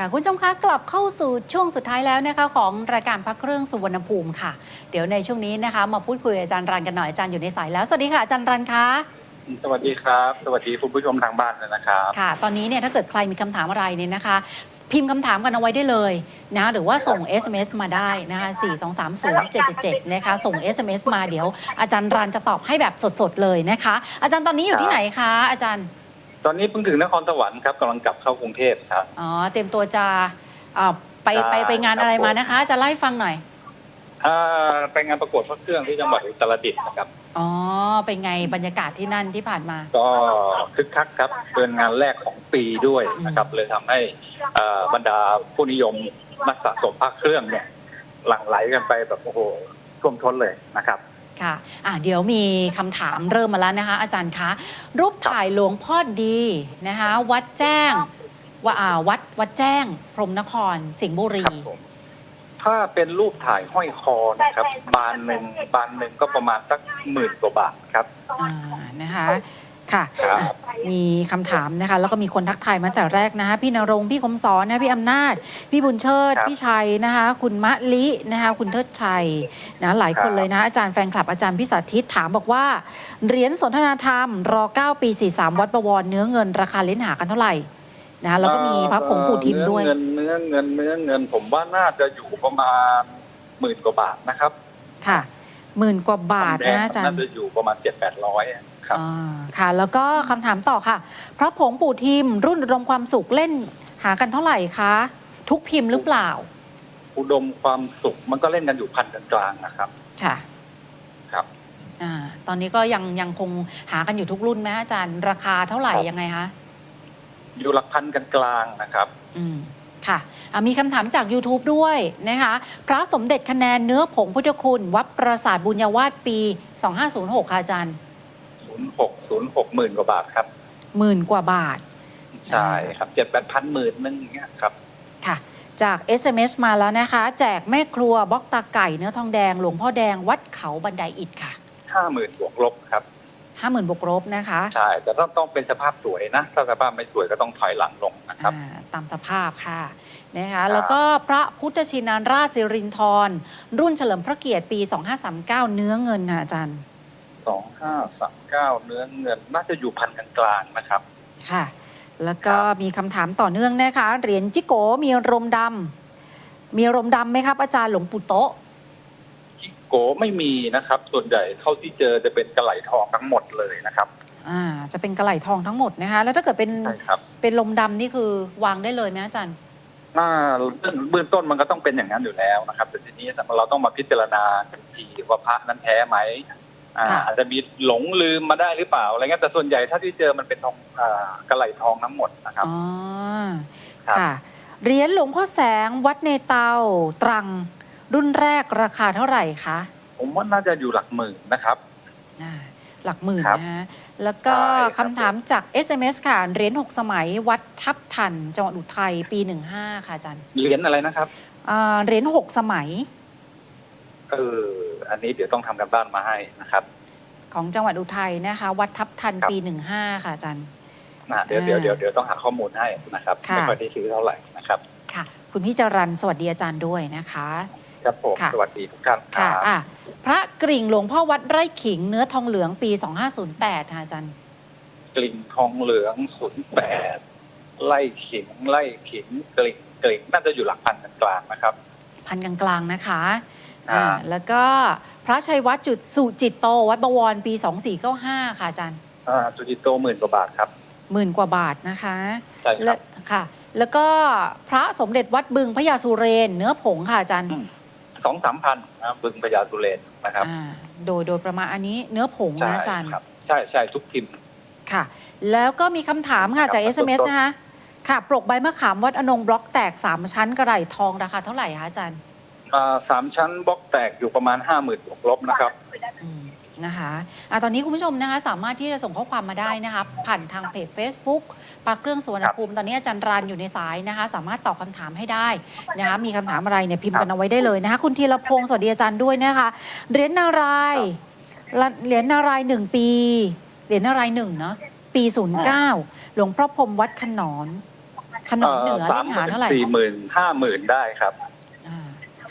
ค่ะคุณผู้ชมคะกลับเข้าสู่ช่วงสุดท้ายแล้วนะคะของรายการพักเครื่องสุวรรณภูมิค่ะ เดี๋ยวในช่วงนี้นะคะมาพูดคุยกับอาจารย์รันกันหน่อยอาจารย์อยู่ในสายแล้วสวัสดีค่ะอาจารย์รันคะสวัสดีครับ สวัสดีคุณผู้ชมทางบ้านเลยนะครับ ค่ะ ตอนนี้เนี่ยถ้าเกิดใครมีคำถามอะไรเนี่ยนะคะ พิมพ์คำถามกันเอาไว้ได้เลยนะหรือว่าส่ง SMS มาได้นะคะ4 2 3 0 7 7 7 นะคะส่ง SMS มาเดี๋ยวอาจารย์รันจะตอบให้แบบสดๆเลยนะคะ อาจารย์ตอนนี้อยู่ที่ไหนคะอาจารย์ ตอนนี้เพิ่งถึงนครสวรรค์ครับกำลังกลับเข้ากรุงเทพครับ อ๋อเตรียมตัวจะอ่าไปใช่ไปไปงานอะไรครับผม มานะคะ จะเล่าให้ฟังหน่อย อ่าไปงานประกวดพระเครื่องที่จังหวัดอุตรดิตถ์นะครับ อ๋อ เป็นไงบรรยากาศที่นั่นที่ผ่านมา ก็คึกคักครับเป็นงานแรกของปีด้วยนะครับ เลยทำให้เอ่อบรรดาผู้นิยมนักสะสมพระเครื่องเนี่ย หลั่งไหลกันไปแบบโอ้โหท่วมท้นเลยนะครับ ค่ะอะ เดี๋ยวมีคำถามเริ่มมาแล้วนะคะ อาจารย์คะ รูปถ่ายหลวงพ่อดีนะคะ วัดแจ้งว่าอ่าวัดวัดแจ้ง พรหมนคร สิงห์บุรี ครับผมถ้าเป็นรูปถ่ายห้อยคอนะครับ บานหนึ่งบานหนึ่งก็ประมาณสักหมื่นกว่าบาทครับ อ่านะคะ ค่ะ ครับอะมีคำถามนะคะ แล้วก็มีคนทักทายมาแต่แรกนะคะพี่นรงค์พี่คมสอนนะพี่อำนาจ พี่บุญเชิด ครับพี่ชัยนะคะ คุณมะลินะคะ คุณเทิดชัยนะหลายคนครับ เลยนะอาจารย์แฟนคลับอาจารย์พิสาธิตถามบอกว่าเหรียญสนทนาธรรม รอ 9 ปี 43 วัดประวรเนื้อเงินราคาเล่นหากันเท่าไหร่นะแล้วก็มีพระผงปู่ทิมด้วย เนื้อเงินเนื้อเงินเนื้อเงินผมว่าน่าจะอยู่ประมาณหมื่นกว่าบาทนะครับค่ะหมื่นกว่าบาททองแดงนะอาจารน่าย์จะอยู่ประมาณเจ็ดแปดร้อย ครับอ่าค่ะ แล้วก็คำถามต่อค่ะ พระผงปู่ทิมรุ่นอุดมความสุขเล่นหากันเท่าไหร่คะ ทุกพิมพ์หรือเปล่า อุดมความสุขมันก็เล่นกันอยู่พันกลางๆนะครับ ค่ะ ครับอ่าตอนนี้ก็ยังยังคงหากันอยู่ทุกรุ่นไหมอาจารย์ ราคาเท่าไหร่ครับยังไงคะอยู่หลักพันกลางๆนะครับ อืมค่ะอะมีคำถามจาก YouTube ด้วยนะคะพระสมเด็จคะแนนเนื้อผงพุทธคุณ วัดปราสาทบุญญาวาสปี 2506 ค่ะอาจารย์ศูนย์ หกศูนย์หกหมื่นกว่าบาทครับหมื่นกว่าบาท ใช่ครับเจ็ดแปดพันหมื่นนึงอย่างเงี้ยครับค่ะ จาก SMS มาแล้วนะคะ แจกแม่ครัวบล็อกตาไก่เนื้อทองแดง หลวงพ่อแดงวัดเขาบันไดอิฐค่ะห้าหมื่นบวกลบครับ50,000บวกลบนะคะ ใช่ แต่ต้องต้องเป็นสภาพสวยนะ ถ้าสภาพไม่สวยก็ต้องถอยหลังลงนะครับอ่าตามสภาพค่ะนะคะแล้วก็พระพุทธชินานราชสิรินทรรุ่นเฉลิมพระเกียรติปี 2539 เนื้อเงินนะอาจารย์ สองห้าสามเก้าเนื้อเงินน่าจะอยู่พันกลางๆนะครับ ค่ะ แล้วก็มีคำถามต่อเนื่องนะคะ เหรียญจิโกมีรมดำมีรมดำไหมครับ อาจารย์หลวงปู่โตะจิโกไม่มีนะครับ ส่วนใหญ่เท่าที่เจอจะเป็นกระไหลทองทั้งหมดเลยนะครับ อ่า จะเป็นกระไหลทองทั้งหมดนะคะ แล้วถ้าเกิดเป็นใช่ครับ เป็นลมดำนี่คือวางได้เลยไหมอาจารย์หน้าเบื้องเบื้องต้นมันก็ต้องเป็นอย่างนั้นอยู่แล้วนะครับ แต่ทีนี้เราต้องมาพิจารณากันทีว่าพระนั้นแท้ไหม อ่าค่ะอาจจะมีหลงลืมมาได้หรือเปล่าอะไรเงี้ยแต่ส่วนใหญ่ถ้าที่เจอมันเป็นทองอ่ากระไหลทองทั้งหมดนะครับอ๋อครับค่ะเหรียญหลวงพ่อแสงวัดในเตาตรัง รุ่นแรกราคาเท่าไหร่คะผมว่าน่าจะอยู่หลักหมื่นนะครับอ่าหลักหมื่นครับนะฮะแล้วก็ใช่ครับคำถามจาก SMS ค่ะเหรียญ6สมัยวัดทับทันจังหวัดอุทัยปี15ค่ะอาจารย์เหรียญอะไรนะครับอ่าเหรียญ6สมัย เอออันนี้เดี๋ยวต้องทำกันบ้านมาให้นะครับของจังหวัดอุทัยนะคะ วัดทับทันครับปี15ค่ะอาจารย์ นะเดี๋ยวเดี๋ยวเดี๋ยวเดี๋ยวต้องหาข้อมูลให้นะครับค่ะ ไม่ค่อยได้ซื้อเท่าไหร่นะครับค่ะ คุณพี่จรันสวัสดีอาจารย์ด้วยนะคะ ครับผมค่ะ สวัสดีทุกท่านคค่ะรับ อะ พระกริ่งหลวงพ่อวัดไร่ขิงเนื้อทองเหลืองปี 2508ค่ะอาจารย์ กลิ่นทองเหลืองศูนย์แปดไล่ขิงไล่ขิงกลิ่นกลิ่นน่าจะอยู่หลักพันกลางๆนะครับ พันกลางๆนะคะ อ่าอ่าแล้วก็พระชัยวัดจุดสุจิตโตวัดบวรปี 2495 ค่ะอาจารย์อ่าจุจิโตหมื่นกว่าบาทครับ หมื่นกว่าบาทนะคะใช่คแล้รัวบค่ะ แล้วก็พระสมเด็จวัดบึงพระยาสุเรนเนื้อผงค่ะอาจารย์อืมสองสามพันนะบึงพญาสุเรนนะครับอ่าโดยโดยประมาณอันนี้เนื้อผงใช่นะอาจารย์ครับใช่ใช่ทุกพิมพ์ ค่ะ แล้วก็มีคำถามค่ะครับจากต้น SMS ๆนะคะ ค่ะ ปลกใบมะขามวัดอนงบล็อกแตก 3 ชั้นกระไหล่ทองราคาเท่าไหร่คะอาจารย์ อ่าสามชั้นบล็อกแตกอยู่ประมาณห้าหมื่นบวกลบนะครับ อืมนะคะอะตอนนี้คุณผู้ชมนะคะสามารถที่จะส่งข้อความมาได้นะคะผ่านทางเพจ Facebook ปากเครื่องสวนภูมิ ตอนนี้อาจารย์รันอยู่ในสายนะคะ สามารถตอบคำถามให้ได้นะคะมีคำถามอะไรเนี่ยพิมพ์กันเอาไว้ได้เลยนะคะ คุณธีรพงศ์สวัสดีอาจารย์ด้วยนะคะเหรียญนารายณ์เหรียญนารายณ์หนึ่งปีเหรียญนารายณ์หนึ่งเนาะปี09หลวงพ่อพรหมวัดขนอนขนมเหนือสาเล่มนหหามื่นเท่าไหร่ สี่หมื่นห้าหมื่นได้ครับ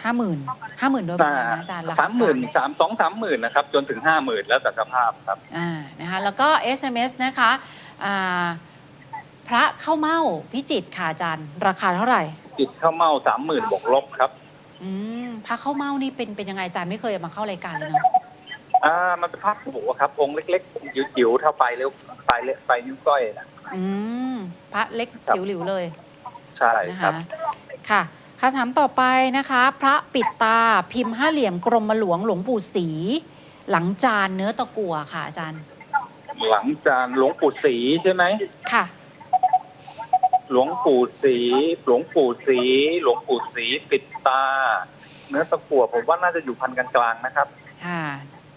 ห้าหมื่นห้าหมื่นโดยประมาณนะอาจารย์ราคสามหมื่นกลงสามสองสามหมื่นนะครับ จนถึงห้าหมื่นแล้วแต่สภาพครับอ่านะคะแล้วก็ SMS นะคะอ่าพระเข้าเมาพิจิตรค่ะอาจารย์ ราคาเท่าไหร่จิตเข้าเมาสามหมื่นบวกลบครับอืมพระเข้าเมานี่เป็นเป็นยังไงอาจารย์ไม่เคยเอามาเข้ารายการเลยเนาะอ่ามันเป็นภาพหมูครับองค์เล็กๆจิ๋วๆเท่าไปเล็วไปเล็กไปนิ้วก้อยนะอืมพระเล็กครับจิ๋วหลิวเลย ใช่นะครัคะบค่ะ คำถามต่อไปนะคะ พระปิดตาพิมพ์ห้าเหลี่ยมกรมหลวงหลวงปู่ศรีหลังจานเนื้อตะกั่วค่ะอาจารย์ หลังจานหลวงปู่ศรีใช่ไหมค่ะ หลวงปู่ศรีหลวงปู่ศรีหลวงปู่ศรีปิดตา เนื้อตะกั่วผมว่าน่าจะอยู่พันกลางๆนะครับ ค่ะ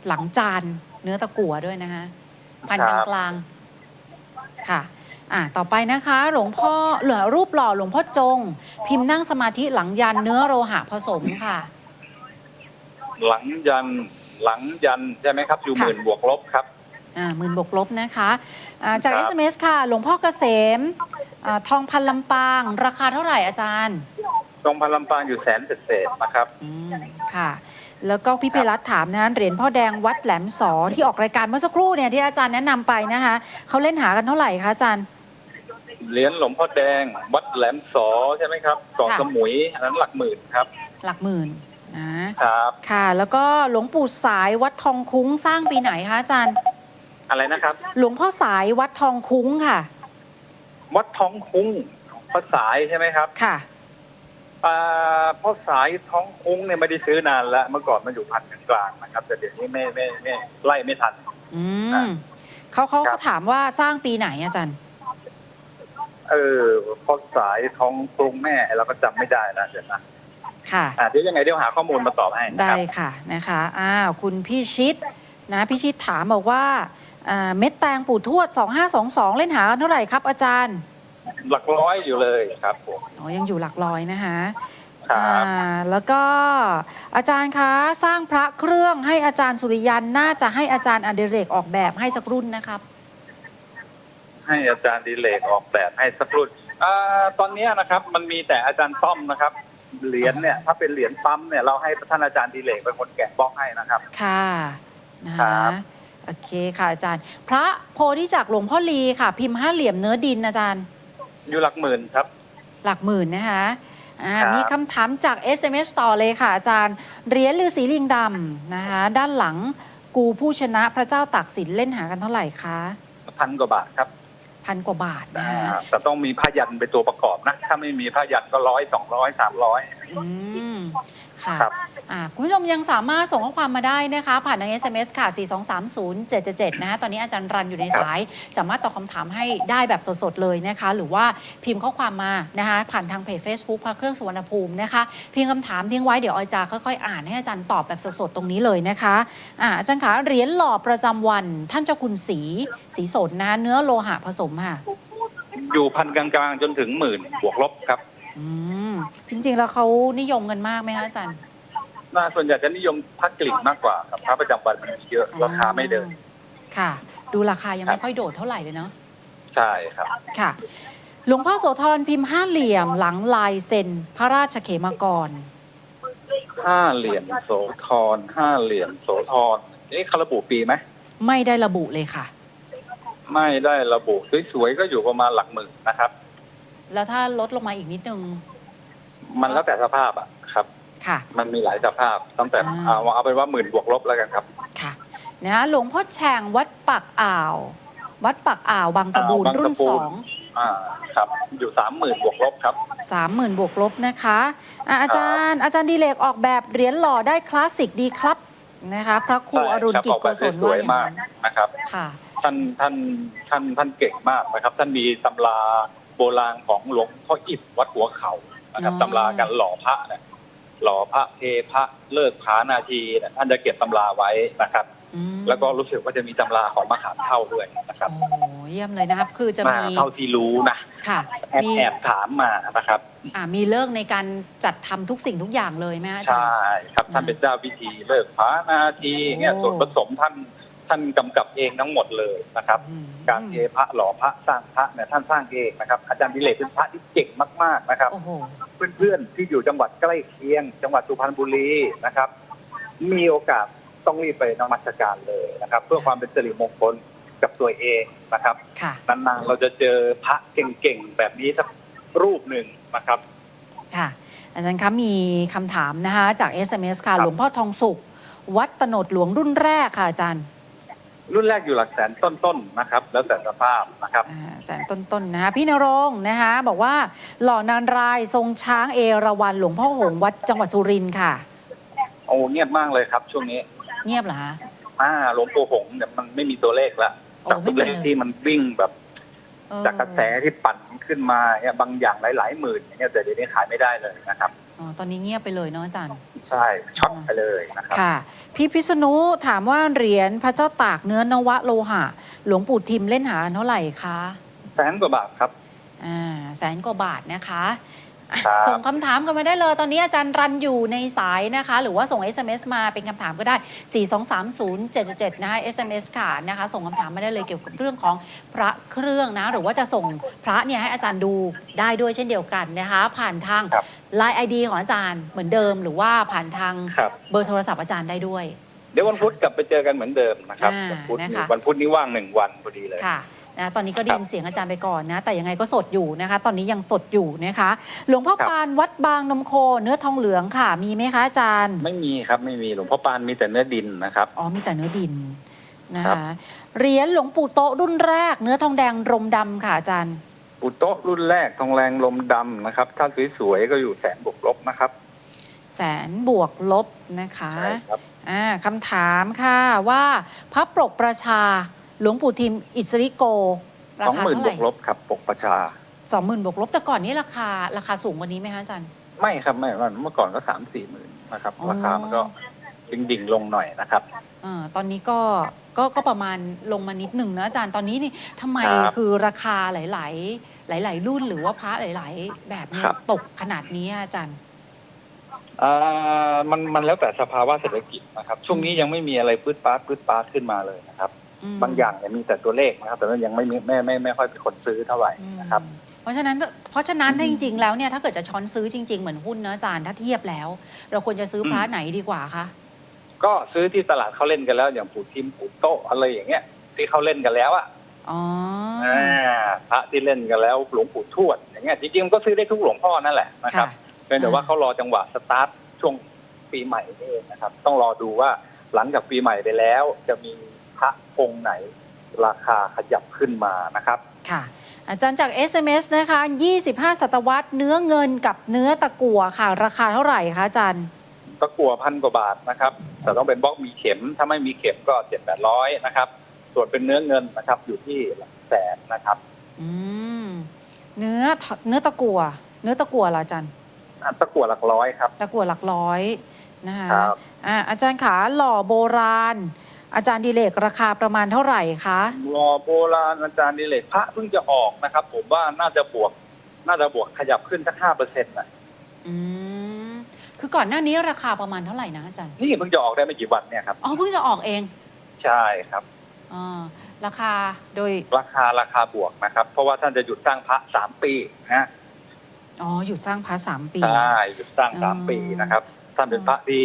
หลังจานเนื้อตะกั่วด้วยนะคะพันคกรัลางบกลางๆค่ะ อ่าต่อไปนะคะ หลวงพ่อเหลือรูปหล่อหลวงพ่อจง พิมพ์นั่งสมาธิหลังยันเนื้อโลหะผสมค่ะ หลังยันหลังยันใช่ไหมครับ อยู่หค่ะ มื่นบวกลบครับ อ่าหมื่นบวกลบนะคะอ่าจาก ครับ SMS ค่ะ หลวงพ่อเกษมอาทองพันลำปาง ราคาเท่าไหร่อาจารย์ตรงพันลำปางอยู่แสนเศษๆนะครับ อืมค่ะ แล้วก็พี่เพรัตน์ถามนะเหรียญพ่อแดงวัดแหลมสอที่ออกรายการเมื่อสักครู่เนี่ยที่อาจารย์แนะนำไปนะคะเขาเล่นหากันเท่าไหร่คะอาจารย์ เหรียญหลวงพ่อแดง วัดแหลมสอใช่ไหมครับเกาะค่ะ สมุยอันนั้นหลักหมื่นครับหลักหมื่นนะครับ ค่ะ แล้วก็หลวงปู่สายวัดทองคุ้งสร้างปีไหนคะอาจารย์ อะไรนะครับ หลวงพ่อสายวัดทองคุ้งค่ะ วัดท้องคุ้งพระสายใช่ไหมครับค่ะ อ่าพ่อสายท้องคุ้งเนี่ยไม่ได้ซื้อนานแล้วเมื่อก่อนมันอยู่พันกลางๆนะครับแต่เดี๋ยวนี้ไม่ไม่ไม่ไล่ไม่ทัน อืมเขาเขาครัเขาบ ถามว่าสร้างปีไหนอาจารย์ เออพ่อสายท้องคุ้งแม่เราก็จำไม่ได้นะเดี๋ยวนะค่ะ อ่าเดี๋ยวยังไงเดี๋ยวหาข้อมูลมาตอบให้นะได้ครับ ค่ะนะคะอ้าวคุณพี่ชิดนะพี่ชิดถามบอกว่าอ่าเม็ดแตงปู่ทวด 2522 เล่นหากันเท่าไหร่ครับอาจารย์หลักร้อยอยู่เลยครับผมอ๋อยังอยู่หลักร้อยนะคะครับอ่าแล้วก็อาจารย์คะสร้างพระเครื่องให้อาจารย์สุริยันน่าจะให้อาจารย์อดิเรกออกแบบให้สักรุ่นนะครับ ให้อาจารย์ดิเลกออกแบบให้สักรุ่นอ่าตอนเนี้ยนะครับ มันมีแต่อาจารย์ต้อมนะครับ เหรียญเนี่ย ถ้าเป็นเหรียญปั๊มเนี่ยเราให้ท่านอาจารย์ดิเลกเป็นคนแกะบล็อกให้นะครับ ค่ะนะครัคะบ โอเคค่ะอาจารย์ พระโพธิจากหลวงพ่อลีค่ะ พิมพ์ห้าเหลี่ยมเนื้อดินอาจารย์ อยู่หลักหมื่นครับ หลักหมื่นนะคะอ่าครับ มีคำถามจาก SMS ต่อเลยค่ะอาจารย์ เหรียญฤาษีลิงดำนะคะ ด้านหลังกูผู้ชนะพระเจ้าตากสินเล่นหากันเท่าไหร่คะ พันกว่าบาทครับ พันกว่าบาทนะอ่าคะแต่ต้องมีผ้ายันเป็นตัวประกอบนะ ถ้าไม่มีผ้ายันก็ร้อยสองร้อยสามร้อย อืม ค่ะครับ อ่าคุณผู้ชมยังสามารถส่งข้อความมาได้นะคะ ผ่านทาง SMS ค่ะ 4230777 นะคะตอนนี้อาจารย์รันอยู่ในสาย สามารถตอบคำถามให้ได้แบบสดๆ เลยนะคะ หรือว่าพิมพ์ข้อความมานะคะ ผ่านทางเพจ Facebook พระเครื่องสุวรรณภูมินะคะพิมพ์คำถามทิ้งไว้เดี๋ยวออยจะค่อยๆ อ่านให้อาจารย์ตอบแบบสดๆ ตรงนี้เลยนะคะอ่าอาจารย์คะเหรียญหล่อประจำวันท่านเจ้าคุณสีสีสนนะคะเนื้อโลหะผสมค่ะ อยู่พันกลางๆจนถึงหมื่นบวกลบครับ อืมจริง ๆ แล้วเขานิยมกันมากไหมคะอาจารย์น่าส่วนใหญ่จะนิยมผ้ากลิ่นมากกว่าครับผ้าประจำวันมันมีเยอะราคาไม่เดิน ค่ะ ดูราคายังครัไม่บค่อยโดดเท่าไหร่เลยเนาะใช่ครับ ค่ะ หลวงพ่อโสธรพิมพ์ห้าเหลี่ยมหลังลายเซ็นพระราชเขมากร ห้าเหรียญโสธรห้าเหรียญโสธรนี่เขาระบุปีไหมไม่ได้ระบุเลยค่ะ ไม่ได้ระบุสวยๆก็อยู่ประมาณหลักหมื่นนะครับ แล้วถ้าลดลงมาอีกนิดนึง มันแล้วแต่สภาพอะครับ ค่ะ มันมีหลายสภาพตั้งแต่อ่าเอาเอาเป็นว่าหมื่นบวกลบแล้วกันครับ ค่ะนะหลวงพ่อแฉ่งวัดปักอ่าว วัดปักอ่าวบางตะบูนอ่าวบางรุ่ตะนบูสนองอ่าครับ อยู่สามหมื่นบวกลบครับสามหมื่นบวกลบนะคะอะอาจารย์ อาจารย์ดีเลกออกแบบเหรียญหล่อได้คลาสสิกดีครับนะคะพระครูใช่อรุณครับกิจโกศลออกแบบได้สว่าวยอย่างมากนั้นนะครับ ค่ะ ท่านท่านท่านท่านเก่งมากนะครับ ท่านมีตำราโบราณของหลวงพ่ออิฐวัดหัวเขานะครับอ๋อตำราการหล่อพระเนี่ยหล่อพระเทพระเลิกผานาทีเนี่ยท่านจะเก็บตำราไว้นะครับอืมแล้วก็รู้สึกว่าจะมีตำราของมหาเท่าด้วยนะครับโอ้โหเยี่ยมเลยนะครับ คือจะมมีหาเท่าที่รู้นะค่ะแอบมีแอบถามมานะครับ อ่ามีเลิกในการจัดทำทุกสิ่งทุกอย่างเลยไหมคะอาจารใช่ย์ครับท่านเป็นเจ้าพิธีเลิกผานาทีเงี้ยโอ้ส่วนผสมท่าน ท่านกำกับเองทั้งหมดเลยนะครับอืมการเทพระหล่อพระสร้างพระเนี่ยท่านสร้างเองนะครับ อาจารย์ดิเลกเป็นพระที่เก่งมาก ๆนะครับ โอ้โห เพื่อนๆที่อยู่จังหวัดใกล้เคียง จังหวัดสุพรรณบุรีนะครับ มีโอกาสต้องรีบไปนมัสการเลยนะครับ เพื่อความเป็นสิริมงคลกับตัวเองนะครับค่ะ นานๆเราจะเจอพระเก่งๆแบบนี้สักรูปหนึ่งนะครับ ค่ะ อาจารย์คะมีคำถามนะคะจาก SMS ค่ะครับหลวงพ่อทองสุข วัดตโนดหลวงรุ่นแรกค่ะอาจารย์ รุ่นแรกอยู่หลักแสนต้นๆนะครับ แล้วแต่สภาพนะครับอ่าแสนต้นๆนะคะพี่นรงค์นะคะ บอกว่าหล่อนานรายทรงช้างเอราวัณหลวงพ่อหงส์วัดจังหวัดสุรินทร์ค่ะ โอ้เงียบมากเลยครับ ช่วงนี้เงียบเหรอคะ อ่าหลวงปู่หงส์เนี่ยมันไม่มีตัวเลขละโอ้จากไม่ตัวมีเลขเลย ที่มันวิ่งแบบ เออจากกระแสที่ปั่นขึ้นมาเนี่ยบางอย่างหลายๆหมื่นเนี่ยแต่เดี๋ยวนี้ขายไม่ได้เลยนะครับ อ๋อตอนนี้เงียบไปเลยเนาะอาจารย์ ใช่ช็อตไปเลยนะครับ ค่ะ พี่พิษณุถามว่าเหรียญพระเจ้าตากเนื้อนวะโลหะ หลวงปู่ทิมเล่นหาเท่าไหร่คะแสนกว่าบาทครับ อ่าแสนกว่าบาทนะคะอะ ครับ ส่งคำถามกันมาได้เลย ตอนนี้อาจารย์รันอยู่ในสายนะคะ หรือว่าส่ง SMS มาเป็นคำถามก็ได้ 4230777 นะคะ SMS ค่ะนะคะ ส่งคำถามมาได้เลยเกี่ยวกับเรื่องของพระเครื่องนะ หรือว่าจะส่งพระเนี่ยให้อาจารย์ดูได้ด้วยเช่นเดียวกันนะคะ ผ่านทางครับ Line ID ของอาจารย์เหมือนเดิม หรือว่าผ่านทางครับ เบอร์โทรศัพท์อาจารย์ได้ด้วย เดี๋ยววันพุธกลับไปเจอกันเหมือนเดิมนะครับ อ่าวันพุธนะคะ วันพุธนี้ว่างหนึ่งวันพอดีเลย ค่ะ นะตอนนี้ก็ได้ยินเสียงอาจารย์ไปก่อนนะ แต่ยังไงก็สดอยู่นะคะ ตอนนี้ยังสดอยู่นะคะ หลวงพ่อครับ ปานวัดบางนมโค เนื้อทองเหลืองค่ะ มีไหมคะอาจารย์ไม่มีครับไม่มีหลวงพ่อปานมีแต่เนื้อดินนะครับ อ๋อมีแต่เนื้อดินนะครัคะบ เหรียญหลวงปู่โตะรุ่นแรก เนื้อทองแดงรมดำค่ะอาจารย์อุโตะรุ่นแรกทองแรงลมดำนะครับ ถ้าสวยๆก็อยู่แสนบวกลบนะครับแสนบวกลบนะคะ ใช่ครับ อ่าคำถามค่ะว่าพระปรกประชา หลวงปู่ทิมอิสริโก ราสองคาหมื่นเท่าบไหวร่กลบครับปกประชา สองหมื่นบวกลบแต่ก่อนนี้ราคาราคาสูงกว่านี้ไหมคะอาจารย์ ไม่ครับไม่มันเมื่อก่อนก็สามสี่หมื่นนะครับอ๋อ ราคามันก็ดิ่งๆลงหน่อยนะครับอาตอนนี้ก็ก็ก็ประมาณลงมานิดหนึ่งนะอาจารย์ตอนนี้นี่ทำไมครับคือราคาหลาย ๆ หลาย ๆ รุ่นหรือว่าพระหลาย ๆ แบบเนี้ครับ ตกขนาดนี้อาจารย์ อ่ามันมันแล้วแต่สภาวะเศรษฐกิจนะครับ ช่วงนี้ยังไม่มีอะไรพืดปาดพืดปาดขึ้นมาเลยนะครับม บางอย่างเนี่ยมีแต่ตัวเลขนะครับ แต่ว่ายังไม่มีไม่ไม่ไม่ค่อยเป็นคนซื้อเท่าไหร่อืมนะครับ เพราะฉะนั้นเพราะฉะนั้นอืมถ้าจริง ๆ แล้วเนี่ยถ้าเกิดจะช้อนซื้อจริง ๆ เหมือนหุ้นนะอาจารย์ถ้าเทียบแล้ว เราควรจะซื้อพระอืมไหนดีกว่าคะก็ซื้อที่ตลาดเขาเล่นกันแล้ว อย่างปู่ทิมปู่โต๊ะอะไรอย่างเงี้ยที่เขาเล่นกันแล้วอะอ๋ออ่าพระที่เล่นกันแล้วหลวงปู่ทวดอย่างเงี้ยจริงๆมันก็ซื้อได้ทุกหลวงพ่อนั่นแหละนะครับค่ะเพียงแต่ว่าเขารอจังหวะสตาร์ทช่วงปีใหม่นี่เองนะครับ ต้องรอดูว่าหลังจากปีใหม่ไปแล้วจะมีพ ระองค์ไหนราคาขยับขึ้นมานะครับ ค่ะ อาจารย์จาก SMS นะคะ 25 ศตวรรษเนื้อเงินกับเนื้อตะกั่วค่ะ ราคาเท่าไหร่คะอาจารย์ ตะกั่วพันกว่าบาทนะครับ แต่ต้องเป็นบล็อกมีเข็ม ถ้าไม่มีเข็มก็เจ็ดแปดร้อยนะครับ ส่วนเป็นเนื้อเงินนะครับ อยู่ที่หลักแสนนะครับ อืม เนื้อเนื้อตะกั่วเนื้อตะกั่วเหรออาจารย์อะตะกั่วหลักร้อยครับ ตะกั่วหลักร้อยนะคะครับอ่าอาจารย์ขาหล่อโบราณ อาจารย์ดิเลกราคาประมาณเท่าไหร่คะรอโบราณอาจารย์ดิเลกพระเพิ่งจะออกนะครับ ผมว่าน่าจะบวก น่าจะบวกขยับขึ้นสักห้าเปอร์เซ็นต์นะอืมคือก่อนหน้านี้ราคาประมาณเท่าไหร่นะอาจารย์นี่เพิ่งจะออกได้ไม่กี่วันเนี่ยครับอ๋อเพิ่งจะออกเองใช่ครับอ่าราคาโดยราคาราคาบวกนะครับ เพราะว่าท่านจะหยุดสร้างพระสามปีนะอ๋อหยุดสร้างพระสามปีใช่หยุดสร้างสามอ๋อปีนะครับ ท่านเป็นพระที่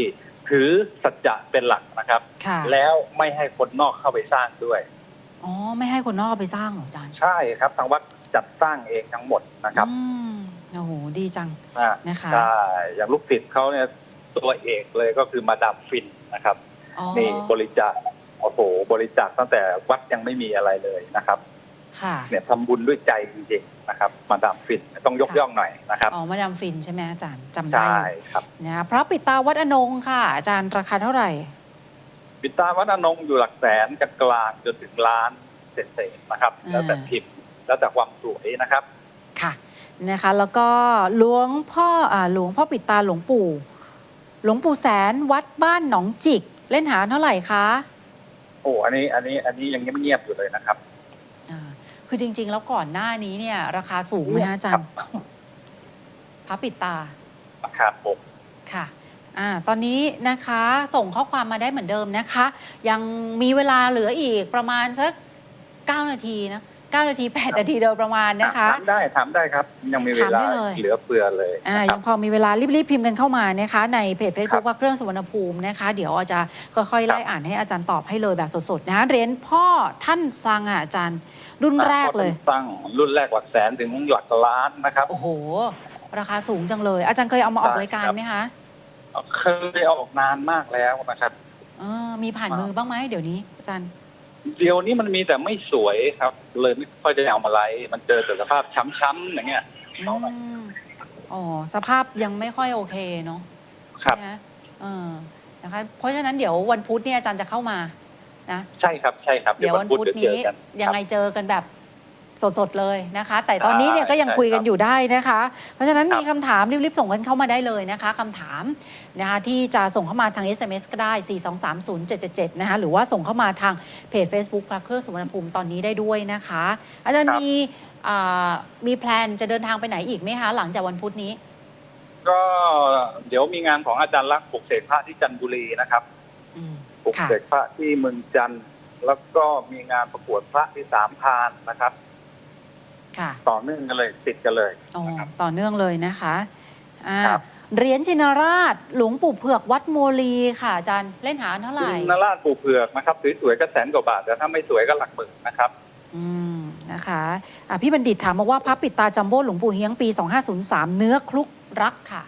ถือสัจจะเป็นหลักนะครับ ค่ะแล้วไม่ให้คนนอกเข้าไปสร้างด้วย อ๋อไม่ให้คนนอกเอาไปสร้างเหรออาจารย์ใช่ครับทางวัดจัดสร้างเองทั้งหมดนะครับอืมโอ้โหดีจังอ่านะคะใช่อย่างลูกศิษย์เขาเนี่ยตัวเอกเลยก็คือมาดามฟินนะครับ อ๋อนี่บริจาคโอ้โหบริจาคตั้งแต่วัดยังไม่มีอะไรเลยนะครับ ค่ะเนี่ยทำบุญด้วยใจจริงๆนะครับ มาดามฟินต้องยกค่ะย่องหน่อยนะครับอ๋อมาดามฟินใช่ไหมอาจารย์จำได้ใช่อยู่ครับนะคะพระปิดตาวัดอนงค่ะ อาจารย์ราคาเท่าไหร่ ปิดตาวัดอนงอยู่หลักแสนจากกลางจนถึงล้านเศษๆนะครับ แล้วแต่พิมพ์แล้วแต่ความสวยนะครับค่ะนะคะแล้วก็หลวงพ่ออ่าหลวงพ่อปิดตาหลวงปู่ หลวงปู่แสนวัดบ้านหนองจิก เล่นหาเท่าไหร่คะโอ้อันนี้อันนี้อันนี้ยังเงียบๆอยู่เลยนะครับอ่า คือจริง ๆ แล้วก่อนหน้านี้เนี่ย ราคาสูงไหมคะอาจารย์พระปิดตาราคาผมค่ะอ่าตอนนี้นะคะส่งข้อความมาได้เหมือนเดิมนะคะ ยังมีเวลาเหลืออีกประมาณสัก 9 นาทีนะ 9 นาที 8 นาทีโดยประมาณนะคะ ถามได้ถามได้ครับ ยังมีเวถามลาได้เลย เหลือเฟือเลยอ่านะคยัรับ งพอมีเวลารีบๆพิมพ์กันเข้ามานะคะ ในเพจ Facebook ครับว่าเครื่องสุวรรณภูมินะคะ เดี๋ยวอาจจะค่อยๆไล่อ่านให้อาจารย์ตอบให้เลยแบบสดๆนะคะเหรียญพ่อท่านซังอะอาจารย์รุ่นแรกเลย พอตั้งรุ่นแรกหลักแสนถึงหลักล้านนะครับ โอ้โห ราคาสูงจังเลย อาจารย์เคยเอามาออกรายการไหมคะเคยออกนานมากแล้วนะครับ เออมีผ่านมือบ้างไหมเดี๋ยวนี้อาจารย์ เดี๋ยวนี้มันมีแต่ไม่สวยครับ เลยไม่ค่อยได้เอามาไลฟ์มันเจอแต่สภาพช้ำๆอย่างเงี้ยอืมอ๋อสภาพยังไม่ค่อยโอเคเนาะครับ นะเออนะคะเพราะฉะนั้นเดี๋ยววันพุธเนี่ยอาจารย์จะเข้ามานะ ใช่ครับใช่ครับเดี๋ยววันพุธเดี๋ยวนี้เจอกันยังไงครับเจอกันแบบ สดๆเลยนะคะ แต่ตอนนี้เนี่ยใช่ก็ยังใช่คุยกันครับอยู่ได้นะคะ เพราะฉะนั้นครับมีคำถามรีบๆส่งกันเข้ามาได้เลยนะคะคำถามนะคะที่จะส่งเข้ามาทาง SMS ก็ได้ 4230777 นะคะหรือว่าส่งเข้ามาทางเพจ Facebook พระเครื่องสุวรรณภูมิตอนนี้ได้ด้วยนะคะ อาจารย์มีอ่ามีแพลนจะเดินทางไปไหนอีกไหมคะ หลังจากวันพุธนี้ ก็เดี๋ยวมีงานของอาจารย์ลักษณ์ปลุกเสกพระที่จันทบุรีนะครับอืมปลุกค่ะเสกพระที่เมืองจันทร์แล้วก็มีงานประกวดพระที่สามพรานนะครับ ค่ะ ต่อเนื่องกันเลยติดกันเลย อ๋อนะครับต่อเนื่องเลยนะคะอ่าครับ เหรียญชินราชหลวงปู่เผือกวัดโมลีค่ะอาจารย์เล่นหาเท่าไหร่นราชปูเผือกนะครับสวยๆก็แสนกว่าบาทแต่ถ้าไม่สวยก็หลักหมื่นนะครับ อืมนะคะอะพี่บัณฑิตถามมาว่าพระปิดตาจัมโบ้หลวงปู่เฮียงปี 2503 เนื้อคลุกรักค่ะ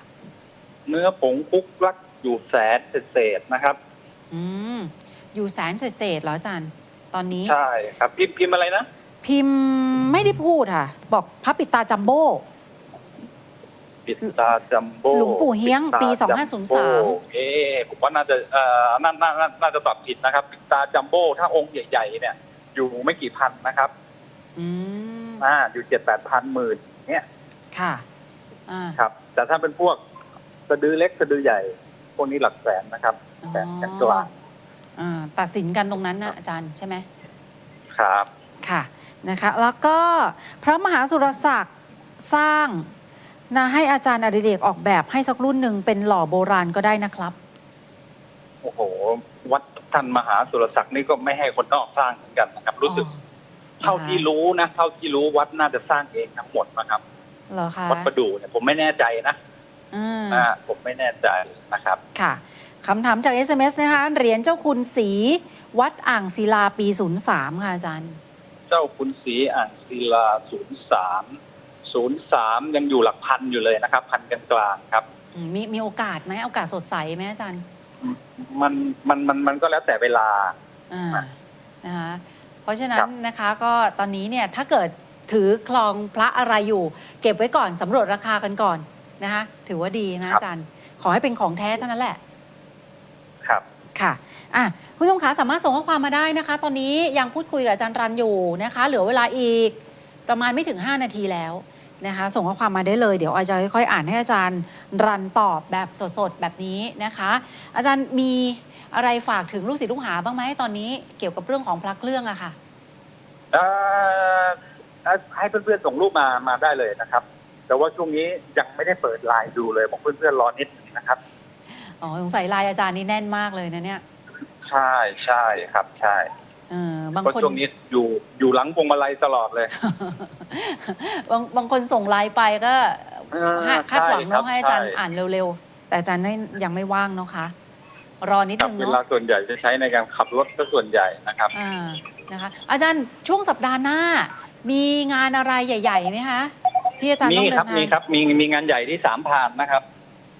เนื้อผงคุกรักอยู่แสนเศษๆนะครับ อืมอยู่แสนเศษๆเหรออาจารย์ ตอนนี้ใช่ครับพิมพ์พิมพ์อะไรนะ พิมพ์ไม่ได้พูดค่ะ บอกพระปิดตาจัมโบ้ ปิดตาจัมโบ้หลวงปู่เฮี้ยงปีปิดตาจัมโบ้2503 เอ๊ะผมว่าน่าจะเอ่อน่าน่าน่าน่าจะตอบผิดนะครับ ปิดตาจัมโบ้ถ้าองค์ใหญ่ๆเนี่ย อยู่ไม่กี่พันนะครับอืมอ่าอยู่เจ็ดแปดพันหมื่นเนี่ยค่ะอ่าครับ แต่ถ้าเป็นพวกสะดือเล็กสะดือใหญ่ พวกนี้หลักแสนนะครับ แสนแสนกลางอ่าตัดสินกันตรงนั้นนะอาจารย์ใช่ไหมครับ ค่ะ นะคะแล้วก็พระมหาสุรศักดิ์สร้างนะให้อาจารย์อดิเรกออกแบบให้สักรุ่นหนึ่งเป็นหล่อโบราณก็ได้นะครับ โอ้โห วัดท่านมหาสุรศักดิ์นี่ก็ไม่ให้คนนอกสร้างเหมือนกันนะครับ รู้สึกอ๋อเท่าที่รู้นะเท่าที่รู้วัดน่าจะสร้างเองทั้งหมดนะครับเหรอคะวัดประดู่เนี่ยผมไม่แน่ใจนะอืมอ่าผมไม่แน่ใจนะครับ ค่ะคำถามจาก SMS นะคะเหรียญเจ้าคุณศรีวัดอ่างศิลาปี 03 ค่ะอาจารย์ เจ้าคุณศรีอ่างศิลาศูนย์สามศูนย์สามยังอยู่หลักพันอยู่เลยนะครับ พันกลางๆครับ อืมมีมีโอกาสไหมโอกาสสดใสไหมอาจารย์มันมันมันมันก็แล้วแต่เวลา อ่าอะนะคะเพราะฉะนั้ครันบนะคะก็ตอนนี้เนี่ยถ้าเกิดถือคลองพระอะไรอยู่ เก็บไว้ก่อนสำรวจราคากันก่อนนะคะถือว่าดีนะอาจารย์ ขอให้เป็นของแท้เท่านั้นแหละ ครับ ค่ะ อะคุณผู้ชมคะสามารถส่งข้อความมาได้นะคะ ตอนนี้ยังพูดคุยกับอาจารย์รันอยู่นะคะ เหลือเวลาอีกประมาณไม่ถึง 5 นาทีแล้วนะคะ ส่งข้อความมาได้เลยเดี๋ยวอาจารย์ค่อยๆอ่านให้อาจารย์รันตอบแบบสดๆแบบนี้นะคะ อาจารย์มีอะไรฝากถึงลูกศิษย์ลูกหาบ้างไหมตอนนี้เกี่ยวกับเรื่องของพระเครื่องอะค่ะเอ่อให้เพื่อนๆส่งรูปมามาได้เลยนะครับ แต่ว่าช่วงนี้ยังไม่ได้เปิดไลน์ดูเลยบอกเพื่อนๆรอนิดนึงนะครับอ๋อสงสัยลายอาจารย์นี่แน่นมากเลยนะเนี่ย ใช่ใช่ครับใช่เออบางเพราะคนช่วงนี้อยู่อยู่หลังพวงมาลัยตลอดเลยบางบางคนส่งไลน์ไปก็เออให้คาดหวังใช่ครัเนาะบให้อาจารย์ใช่อ่านเร็วๆ แต่อาจารย์ไม่ยังไม่ว่างเนาะคะรอนิดครับนึงเวเนาะลาส่วนใหญ่จะใช้ในการขับรถก็ส่วนใหญ่นะครับ อ่านะคะ อาจารย์ช่วงสัปดาห์หน้า มีงานอะไรใหญ่ๆไหมคะที่อาจารย์มีต้องเดิครับนทางมีครับ มีมีงานใหญ่ที่สามพรานนะครับ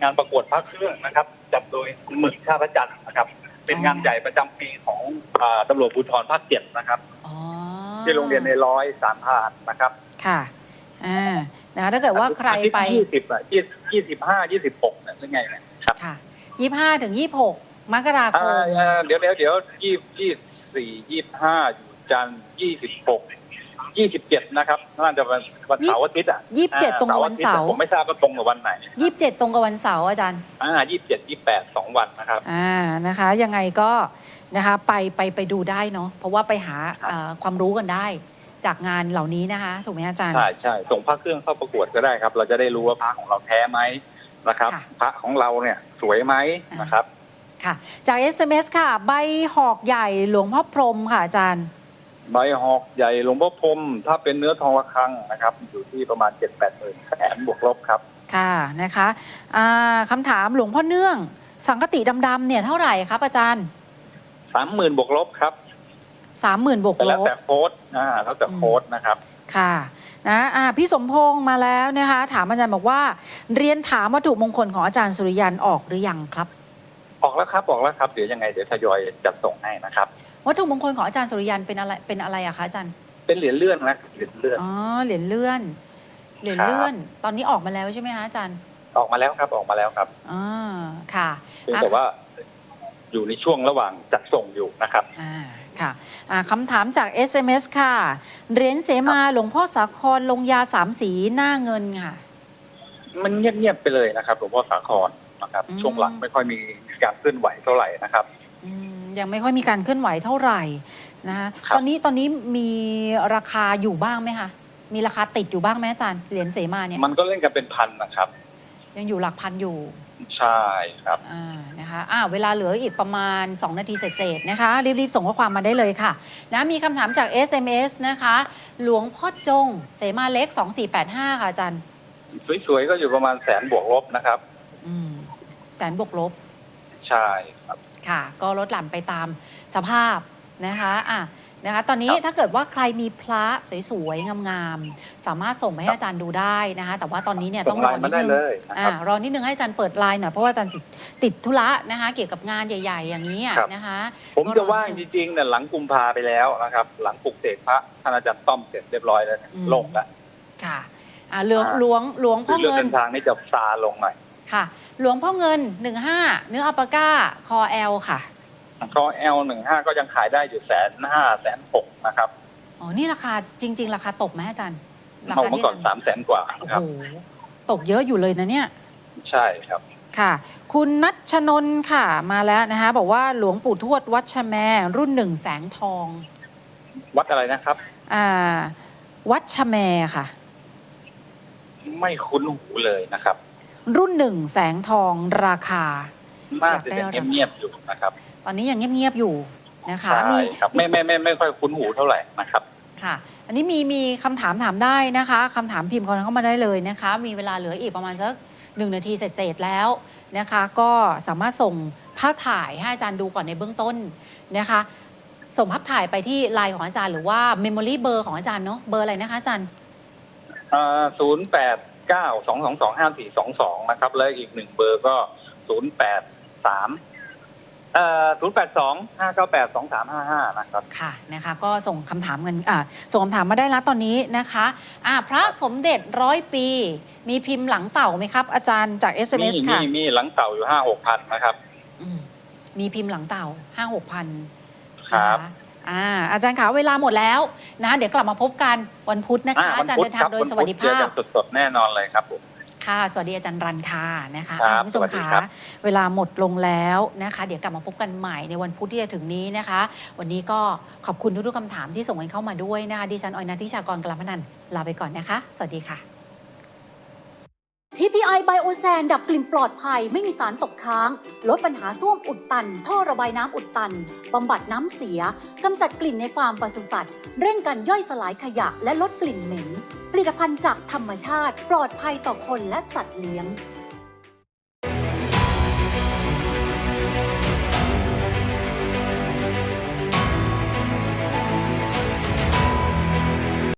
งานประกวดพระเครื่องนะครับ จัดโดยหมึกท่าพระจันทร์นะครับ เป็นงานใหญ่ประจำปีของอ่าตำรวจภูธรภาคเจ็ดนะครับ อ๋อที่โรงเรียนในร้อยสามพรานนะครับค่ะอ่านะคะถ้าเกิดว่าใครไป ยี่สิบอะยี่ยี่สิบห้ายี่สิบหกเนี่ยหรือไงเนี่ยครับค่ะยี่ห้าถึงยี่หกมกราคอ่ามอ่าเดี๋ยวเดี๋ยวเดี๋ยวยี่ยี่สี่ยี่ห้าอยู่จันทร์ยี่สิบหก ยี่สิบเจ็ดนะครับน่าจะวันวันเสาร์อาทิตย์อะยี่สิบเจ็ดอ่าตรงกับวันเสาร์ ผมไม่ทราบก็ตรงกับวันไหนยี่สิบเจ็ดตรงกับวันเสาร์อาจารย์อ่ายี่สิบเจ็ดยี่แปดสองวันนะครับ อ่านะคะ ยังไงก็นะคะไปไปไปดูได้เนาะเพราะว่าไปหาเอ่อความรู้กันได้ จากงานเหล่านี้นะคะ ถูกไหมอาจารย์ ใช่ใช่ส่งพระเครื่องเข้าประกวดก็ได้ครับ เราจะได้รู้ว่าพระของเราแท้ไหมนะครับ ค่ะ พระของเราเนี่ยสวยไหมอ่านนะครับ ค่ะ จาก SMS ค่ะ ใบหอกใหญ่หลวงพ่อพรหมค่ะอาจารย์ ใบหอกใหญ่หลวงพ่อพรหมถ้าเป็นเนื้อทองระฆังนะครับ อยู่ที่ประมาณเจ็ดแปดหมื่นแสนบวกลบครับ ค่ะนะคะอ่าคำถามหลวงพ่อเนื่อง สังกติดำๆเนี่ยเท่าไหร่ครับอาจารย์สามหมื่นบวกลบครับสามหมื่นบวกแต่ลแล้วบแต่โค้ดอ่าแล้วแต่โค้ดนะครับ ค่ะนะอ่าพี่สมพงษ์มาแล้วนะคะ ถามอาจารย์บอกว่า เรียนถามวัตถุมงคลของอาจารย์สุริยันออกหรือยังครับ ออกแล้วครับออกแล้วครับเดี๋ยวยังไงเดี๋ยวทยอยจัดส่งให้นะครับ วัตถุมงคลของอาจารย์สุริยันเป็นอะไรเป็นอะไรอะคะอาจารย์เป็นเหรียญเลื่อนนะเหรียญเลื่อน อ๋อเหรียญเลื่อน เหรียญครับเลื่อน ตอนนี้ออกมาแล้วใช่ไหมคะอาจารย์ออกมาแล้วครับออกมาแล้วครับอ่าค่ะเพียงแต่ว่าอยู่ในช่วงระหว่างจัดส่งอยู่นะครับอ่าค่ะอ่าคำถามจาก SMS ค่ะ เหรียญเสมาหลวงพ่อสาครลงยาสามสีหน้าเงินค่ะ มันเงียบๆไปเลยนะครับหลวงพ่อสาครนะครับอืมช่วงหลังไม่ค่อยมีการเคลื่อนไหวเท่าไหร่นะครับอืม ยังไม่ค่อยมีการเคลื่อนไหวเท่าไหร่นะคะครับตอนนี้ตอนนี้มีราคาอยู่บ้างไหมคะมีราคาติดอยู่บ้างไหมอาจารย์เหรียญเสมาเนี่ยมันก็เล่นกันเป็นพันนะครับ ยังอยู่หลักพันอยู่ใช่ครับอ่านะคะอ่าเวลาเหลืออีกประมาณ 2 นาทีเศษๆนะคะ รีบๆ ส่งข้อความมาได้เลยค่ะนะมีคำถามจาก SMS นะคะ หลวงพ่อจง เสมาเล็ก 2485 ค่ะอาจารย์ สวยๆ ก็อยู่ประมาณแสนบวกลบนะครับ อืม แสนบวกลบ ใช่ครับ ค่ะ ก็ลดหลั่นไปตามสภาพนะคะอะนะคะ ตอนนี้ครับถ้าเกิดว่าใครมีพระสวยๆ งามๆ สามารถส่งไปให้อาจารย์ดูได้นะคะ แต่ว่าตอนนี้เนี่ยส่ต้องงไลรอน์นิมาดได้นึงเลยนะคอ่ารับรอนิดนึงให้อาจารย์เปิดไลน์หน่อยเพราะว่าอาจารย์ติดติดธุระนะคะ เกี่ยวกับงานใหญ่ ๆ อย่างนี้อะครับนะคะ ผมจะว่างจริงๆเนี่ยหลังกุมภาไปแล้วนะครับ หลังปลุกเสกพระท่านอาจารย์ต้อมเสร็จเรียบร้อยแล้วเนี่ยอืมลงแล้วค่ะอ่าหลวงอ่าหลวงหลวงพ่อคือเรื่องเงินเดินทางนี่จะซาลงหน่อย ค่ะ หลวงพ่อเงิน 15 เนื้ออัลปาก้าคอแอลค่ะ ก็เอลหนึ่งห้าก็ยังขายได้อยู่แสนห้าแสนหกนะครับอ๋อ นี่ราคาจริง ๆ ราคาตกไหมอาจารย์ราเมื่คาอที่ก่อนสามแสนกว่าโอ้ครับ โหตกเยอะอยู่เลยนะเนี่ย ใช่ครับ ค่ะ คุณนัชนนท์ค่ะมาแล้วนะคะ บอกว่าหลวงปู่ทวดวัดชะแมรุ่นหนึ่งแสงทองวัดอะไรนะครับ อ่าวัดชะแมค่ะ ไม่คุ้นหูเลยนะครับ รุ่นหนึ่งแสงทองราคาน่าจะยังเงียบๆอยู่นะครับ ตอนนี้ยังเงียบๆอยู่นะคะใช่มีครับไม่ไม่ไม่ไม่ค่อยคุ้นหูเท่าไหร่นะครับค่ะ อันนี้มีมีคำถามถามได้นะคะคำถามพิมพ์กันเข้ามาได้เลยนะคะ มีเวลาเหลืออีกประมาณสักหนึ่งนาทีเศษๆแล้วนะคะ ก็สามารถส่งภาพถ่ายให้อาจารย์ดูก่อนในเบื้องต้นนะคะ ส่งภาพถ่ายไปที่ไลน์ของอาจารย์หรือว่า Memory เบอร์ของอาจารย์เนาะเบอร์อะไรนะคะอาจารย์ศูนย์แปด เก้าสองสองสองห้าสี่สองสองนะครับ แล้วอีกหนึ่งเบอร์ก็ศูนย์แปดสามเอ่อศูนย์แปดสองห้าเก้าแปดสองสามห้าห้านะครับ ค่ะนะคะก็ส่งคำถามกันอ่าส่งคำถามมาได้แล้วตอนนี้นะคะอ่าพระสมเด็จร้อยปี มีพิมพ์หลังเต่าไหมครับ อาจารย์จาก มี SMS มี ค่ะ มีหลังเต่าอยู่ห้าหกพันนะครับ อืมมีพิมพ์หลังเต่าห้าหกพันครับ นะคะ อ่าอาจารย์ขาเวลาหมดแล้วนะ เดี๋ยวกลับมาพบกันวันพุธนะคะวัอาจารย์พุเดินทางโดยสวัสดิภาพเจอกันสดๆแน่นอนเลยครับผมค่ะ สวัสดีอาจารย์รันค่ะนะคะครับอ่าคุณผู้ชมสวัสดีคะครับเวลาหมดลงแล้วนะคะ เดี๋ยวกลับมาพบกันใหม่ในวันพุธที่จะถึงนี้นะคะ วันนี้ก็ขอบคุณทุกๆคำถามที่ส่งกันเข้ามาด้วยนะคะดิฉันออยนัทธิชากรกลาพนันท์ลาไปก่อนนะคะ สวัสดีค่ะ TPI Biosan ดับกลิ่นปลอดภัยไม่มีสารตกค้าง ลดปัญหาส้วมอุดตัน ท่อระบายน้ำอุดตันบำบัดน้ำเสียกำจัดกลิ่นในฟาร์มปศุสัตว์ เร่งการย่อยสลายขยะและลดกลิ่นเหม็น ผลิตภัณฑ์จากธรรมชาติ ปลอดภัยต่อคนและสัตว์เลี้ยง